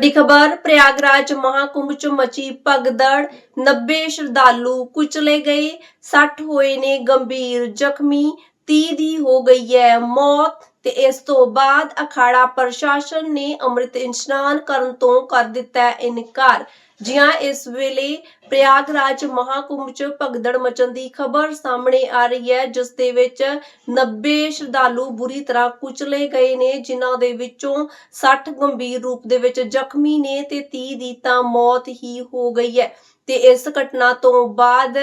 ਦੀ ਖਬਰ, ਪ੍ਰਯਾਗਰਾਜ ਮਹਾਕੁੰਭ ਚ ਮਚੀ ਭਗਦੜ 90 ਸ਼ਰਧਾਲੂ ਕੁਚਲੇ ਗਏ 60 ਹੋਏ ਨੇ ਗੰਭੀਰ ਜ਼ਖਮੀ 30 ਦੀ ਹੋ ਗਈ ਹੈ ਮੌਤ ਤੇ ਇਸ ਤੋਂ ਬਾਅਦ ਅਖਾੜਾ ਪ੍ਰਸ਼ਾਸਨ ਨੇ ਅੰਮ੍ਰਿਤ ਇਸ਼ਨਾਨ ਕਰਨ ਤੋਂ ਕਰ ਦਿੱਤਾ ਇਨਕਾਰ। ਜੀ ਇਸ ਵੇਲੇ ਪ੍ਰਯਾਗਰਾਜ ਮਹਾਕੁੰਭ ਚ ਭਗਦੜ ਮਚਣ ਦੀ ਖਬਰ ਸਾਹਮਣੇ ਆ ਰਹੀ ਹੈ, ਜਿਸ ਦੇ ਵਿੱਚ 90 ਸ਼ਰਧਾਲੂ ਬੁਰੀ ਤਰ੍ਹਾਂ ਕੁਚਲੇ ਗਏ ਨੇ, ਜਿਨ੍ਹਾਂ ਦੇ ਵਿੱਚੋਂ 60 ਗੰਭੀਰ ਰੂਪ ਦੇ ਵਿੱਚ ਜ਼ਖਮੀ ਨੇ ਤੇ 30 ਦੀ ਤਾਂ ਮੌਤ ਹੀ ਹੋ ਗਈ ਹੈ। ਤੇ ਇਸ ਘਟਨਾ ਤੋਂ ਬਾਅਦ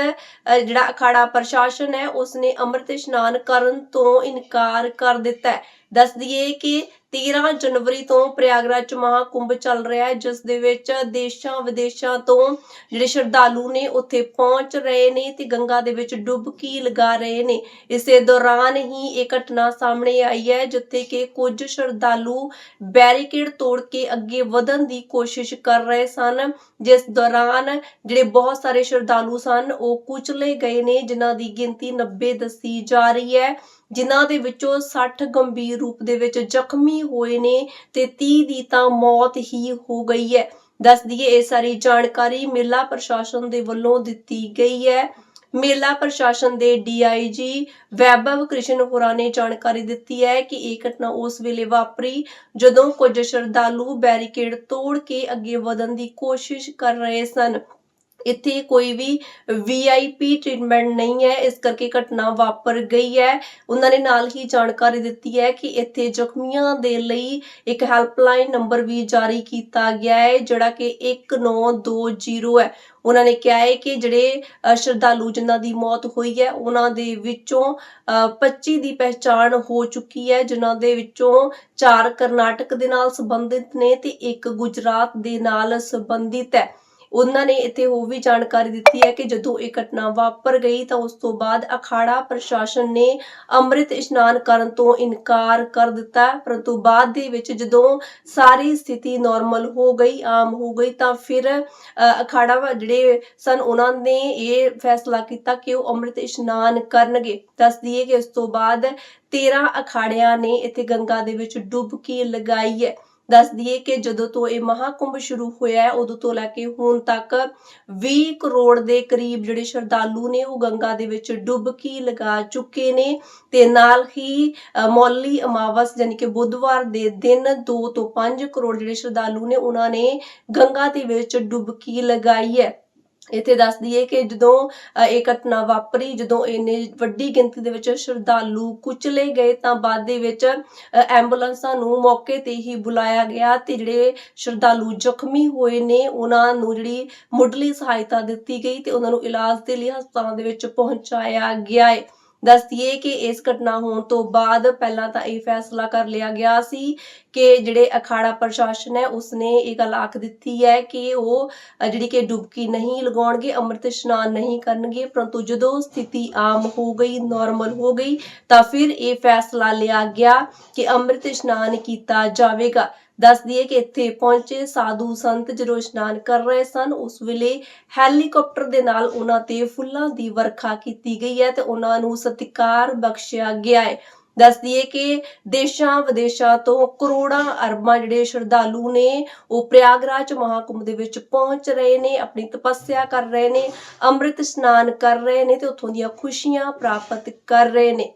ਜਿਹੜਾ ਅਖਾੜਾ ਪ੍ਰਸ਼ਾਸਨ ਹੈ, ਉਸਨੇ ਅੰਮ੍ਰਿਤ ਇਸ਼ਨਾਨ ਕਰਨ ਤੋਂ ਇਨਕਾਰ ਕਰ ਦਿੱਤਾ ਹੈ। ਦੱਸ ਦਈਏ ਕਿ 13 ਜਨਵਰੀ ਤੋਂ ਪ੍ਰਯਾਗਰਾਜ ਚ ਮਹਾਕੁੰਭ ਚੱਲ ਰਿਹਾ ਹੈ, ਜਿਸ ਦੇ ਵਿੱਚ ਦੇਸ਼ਾਂ ਵਿਦੇਸ਼ਾਂ ਤੋਂ ਜਿਹੜੇ ਸ਼ਰਧਾਲੂ ਨੇ ਉੱਥੇ ਪਹੁੰਚ ਰਹੇ ਨੇ ਤੇ ਗੰਗਾ ਦੇ ਵਿੱਚ ਡੁਬਕੀ ਲਗਾ ਰਹੇ ਨੇ। ਇਸੇ ਦੌਰਾਨ ਹੀ ਇਹ ਘਟਨਾ ਸਾਹਮਣੇ ਆਈ ਹੈ, ਜਿੱਥੇ ਕਿ ਕੁਝ ਸ਼ਰਧਾਲੂ ਬੈਰੀਕੇਡ ਤੋੜ ਕੇ ਅੱਗੇ ਵਧਣ ਦੀ ਕੋਸ਼ਿਸ਼ ਕਰ ਰਹੇ ਸਨ। ਜਿਸ ਦੌਰਾਨ ਜਿਹੜੇ ਬਹੁਤ ਸਾਰੇ ਸ਼ਰਧਾਲੂ ਸਨ, ਉਹ ਕੁਚਲੇ ਗਏ ਨੇ, ਜਿਨ੍ਹਾਂ ਦੀ ਗਿਣਤੀ 90 ਦੱਸੀ ਜਾ ਰਹੀ ਹੈ। ਜਿਨ੍ਹਾਂ ਦੇ ਵਿੱਚੋਂ 60 ਗੰਭੀਰ ਰੂਪ ਦੇ ਵਿੱਚ ਜ਼ਖਮੀ ਹੋਏ ਨੇ ਤੇ 30 ਦੀ ਤਾਂ ਮੌਤ ਹੀ ਹੋ ਗਈ ਹੈ। ਦੱਸ ਦਈਏ, ਇਹ ਸਾਰੀ ਜਾਣਕਾਰੀ ਮੇਲਾ ਪ੍ਰਸ਼ਾਸਨ ਦੇ ਵੱਲੋਂ ਦਿੱਤੀ ਗਈ ਹੈ। ਮੇਲਾ ਪ੍ਰਸ਼ਾਸਨ ਦੇ ਡੀਆਈਜੀ ਵੈਭਵ ਕ੍ਰਿਸ਼ਨ ਹੋਰਾਂ ਨੇ ਜਾਣਕਾਰੀ ਦਿੱਤੀ ਹੈ ਕਿ ਇਹ ਘਟਨਾ ਉਸ ਵੇਲੇ ਵਾਪਰੀ ਜਦੋਂ ਕੁਝ ਸ਼ਰਧਾਲੂ ਬੈਰੀਕੇਡ ਤੋੜ ਕੇ ਅੱਗੇ ਵਧਣ ਦੀ ਕੋਸ਼ਿਸ਼ ਕਰ ਰਹੇ ਸਨ। ਇੱਥੇ ਕੋਈ ਵੀ ਵੀਆਈਪੀ ਟ੍ਰੀਟਮੈਂਟ ਨਹੀਂ ਹੈ ਇਸ ਕਰਕੇ ਘਟਨਾ ਵਾਪਰ ਗਈ ਹੈ। ਉਹਨਾਂ ਨੇ ਨਾਲ ਹੀ ਜਾਣਕਾਰੀ ਦਿੱਤੀ ਹੈ ਕਿ ਇੱਥੇ ਜ਼ਖਮੀਆਂ ਦੇ ਲਈ ਇੱਕ ਹੈਲਪਲਾਈਨ ਨੰਬਰ ਵੀ ਜਾਰੀ ਕੀਤਾ ਗਿਆ ਹੈ ਜਿਹੜਾ ਕਿ 1920 ਹੈ। ਉਹਨਾਂ ਨੇ ਕਿਹਾ ਹੈ ਕਿ ਜਿਹੜੇ ਸ਼ਰਧਾਲੂ ਜਿਨ੍ਹਾਂ ਦੀ ਮੌਤ ਹੋਈ ਹੈ ਉਹਨਾਂ ਦੇ ਵਿੱਚੋਂ ਅ, 25 ਦੀ ਪਹਿਚਾਣ ਹੋ ਚੁੱਕੀ ਹੈ ਜਿਨ੍ਹਾਂ ਦੇ ਵਿੱਚੋਂ ਚਾਰ ਕਰਨਾਟਕ ਦੇ ਨਾਲ ਸੰਬੰਧਿਤ ਨੇ ਤੇ ਇੱਕ ਗੁਜਰਾਤ ਦੇ ਨਾਲ ਸੰਬੰਧਿਤ ਹੈ। ਉਹਨਾਂ ਨੇ ਇੱਥੇ ਉਹ ਵੀ ਜਾਣਕਾਰੀ ਦਿੱਤੀ ਹੈ ਕਿ ਜਦੋਂ ਇਹ ਘਟਨਾ ਵਾਪਰ ਗਈ ਤਾਂ ਉਸ ਤੋਂ ਬਾਅਦ ਅਖਾੜਾ ਪ੍ਰਸ਼ਾਸਨ ਨੇ ਅੰਮ੍ਰਿਤ ਇਸ਼ਨਾਨ ਕਰਨ ਤੋਂ ਇਨਕਾਰ ਕਰ ਦਿੱਤਾ। ਪਰੰਤੂ ਬਾਅਦ ਦੇ ਵਿੱਚ ਜਦੋਂ ਸਾਰੀ ਸਥਿਤੀ ਨਾਰਮਲ ਹੋ ਗਈ, ਆਮ ਹੋ ਗਈ ਤਾਂ ਫਿਰ ਅਖਾੜਾ ਜਿਹੜੇ ਸਨ ਉਹਨਾਂ ਨੇ ਇਹ ਫੈਸਲਾ ਕੀਤਾ ਕਿ ਉਹ ਅੰਮ੍ਰਿਤ ਇਸ਼ਨਾਨ ਕਰਨਗੇ। ਦੱਸ ਦਈਏ ਕਿ ਇਸ ਤੋਂ ਬਾਅਦ 13 ਅਖਾੜਿਆਂ ਨੇ ਇੱਥੇ ਗੰਗਾ ਦੇ ਵਿੱਚ ਡੁਬਕੀ ਲਗਾਈ ਹੈ। ਦੱਸ ਦਈਏ ਕਿ ਜਦੋਂ ਤੋਂ ਇਹ ਮਹਾਕੁੰਭ ਸ਼ੁਰੂ ਹੋਇਆ ਹੈ, ਉਦੋਂ ਤੋਂ ਲੈ ਕੇ ਹੁਣ ਤੱਕ 20 ਕਰੋੜ ਦੇ ਕਰੀਬ ਜਿਹੜੇ ਸ਼ਰਧਾਲੂ ਨੇ ਉਹ ਗੰਗਾ ਦੇ ਵਿੱਚ ਡੁਬਕੀ ਲਗਾ ਚੁੱਕੇ ਨੇ ਤੇ ਨਾਲ ਹੀ ਮੌਲੀ ਅਮਾਵਸ ਯਾਨੀ ਕਿ ਬੁੱਧਵਾਰ ਦੇ ਦਿਨ 2 ਤੋਂ 5 ਕਰੋੜ ਜਿਹੜੇ ਸ਼ਰਧਾਲੂ ਨੇ ਉਹਨਾਂ ਨੇ ਗੰਗਾ ਦੇ ਵਿੱਚ ਡੁਬਕੀ ਲਗਾਈ ਹੈ। ਇੱਥੇ ਦੱਸ ਦਈਏ ਕਿ ਜਦੋਂ ਇਹ ਘਟਨਾ ਵਾਪਰੀ, ਜਦੋਂ ਇੰਨੇ ਵੱਡੀ ਗਿਣਤੀ ਦੇ ਵਿੱਚ ਸ਼ਰਧਾਲੂ ਕੁਚਲੇ ਗਏ ਤਾਂ ਬਾਅਦ ਦੇ ਵਿੱਚ ਐਂਬੂਲੈਂਸਾਂ ਨੂੰ ਮੌਕੇ ਤੇ ਹੀ ਬੁਲਾਇਆ ਗਿਆ ਤੇ ਜਿਹੜੇ ਸ਼ਰਧਾਲੂ ਜ਼ਖਮੀ ਹੋਏ ਨੇ, ਉਹਨਾਂ ਨੂੰ ਜਿਹੜੀ ਮੁੱਢਲੀ ਸਹਾਇਤਾ ਦਿੱਤੀ ਗਈ ਤੇ ਉਹਨਾਂ ਨੂੰ ਇਲਾਜ ਦੇ ਲਈ ਹਸਪਤਾਲਾਂ ਦੇ ਵਿੱਚ ਪਹੁੰਚਾਇਆ ਗਿਆ ਹੈ। ਦੱਸਦੀਏ ਕਿ ਇਸ ਘਟਨਾ ਹੋਣ ਤੋਂ ਬਾਅਦ ਪਹਿਲਾਂ ਤਾਂ ਇਹ ਫੈਸਲਾ ਕਰ ਲਿਆ ਗਿਆ ਸੀ ਕਿ ਜਿਹੜੇ ਅਖਾੜਾ ਪ੍ਰਸ਼ਾਸਨ ਹੈ, ਉਸਨੇ ਇਹ ਗੱਲ ਆਖ ਦਿੱਤੀ ਹੈ ਕਿ ਉਹ ਜਿਹੜੀ ਕਿ ਡੁਬਕੀ ਨਹੀਂ ਲਗਾਉਣਗੇ, ਅੰਮ੍ਰਿਤ ਇਸ਼ਨਾਨ ਨਹੀਂ ਕਰਨਗੇ, ਪਰੰਤੂ ਜਦੋਂ ਸਥਿਤੀ ਆਮ ਹੋ ਗਈ ਨਾਰਮਲ ਹੋ ਗਈ, ਤਾਂ ਫਿਰ ਇਹ ਫੈਸਲਾ ਲਿਆ ਗਿਆ ਕਿ ਅੰਮ੍ਰਿਤ ਇਸ਼ਨਾਨ ਕੀਤਾ ਜਾਵੇਗਾ। ਦੱਸ ਦਈਏ ਕਿ ਇੱਥੇ ਪਹੁੰਚੇ ਸਾਧੂ ਸੰਤ ਜਦੋਂ ਇਸ਼ਨਾਨ ਕਰ ਰਹੇ ਸਨ, ਉਸ ਵੇਲੇ ਹੈਲੀਕਾਪਟਰ ਦੇ ਨਾਲ ਉਹਨਾਂ ਤੇ ਫੁੱਲਾਂ ਦੀ ਵਰਖਾ ਕੀਤੀ ਗਈ ਹੈ ਤੇ ਉਹਨਾਂ ਨੂੰ ਸਤਿਕਾਰ ਬਖਸ਼ਿਆ ਗਿਆ ਹੈ। ਦੱਸ ਦਈਏ ਕਿ ਦੇਸ਼ਾਂ ਵਿਦੇਸ਼ਾਂ ਤੋਂ ਕਰੋੜਾਂ ਅਰਬਾਂ ਜਿਹੜੇ ਸ਼ਰਧਾਲੂ ਨੇ, ਉਹ ਪ੍ਰਯਾਗਰਾਜ ਮਹਾਕੁੰਭ ਦੇ ਵਿੱਚ ਪਹੁੰਚ ਰਹੇ ਨੇ, ਆਪਣੀ ਤਪੱਸਿਆ ਕਰ ਰਹੇ ਨੇ, ਅੰਮ੍ਰਿਤ ਇਸ਼ਨਾਨ ਕਰ ਰਹੇ ਨੇ ਤੇ ਉੱਥੋਂ ਦੀਆਂ ਖੁਸ਼ੀਆਂ ਪ੍ਰਾਪਤ ਕਰ ਰਹੇ ਨੇ।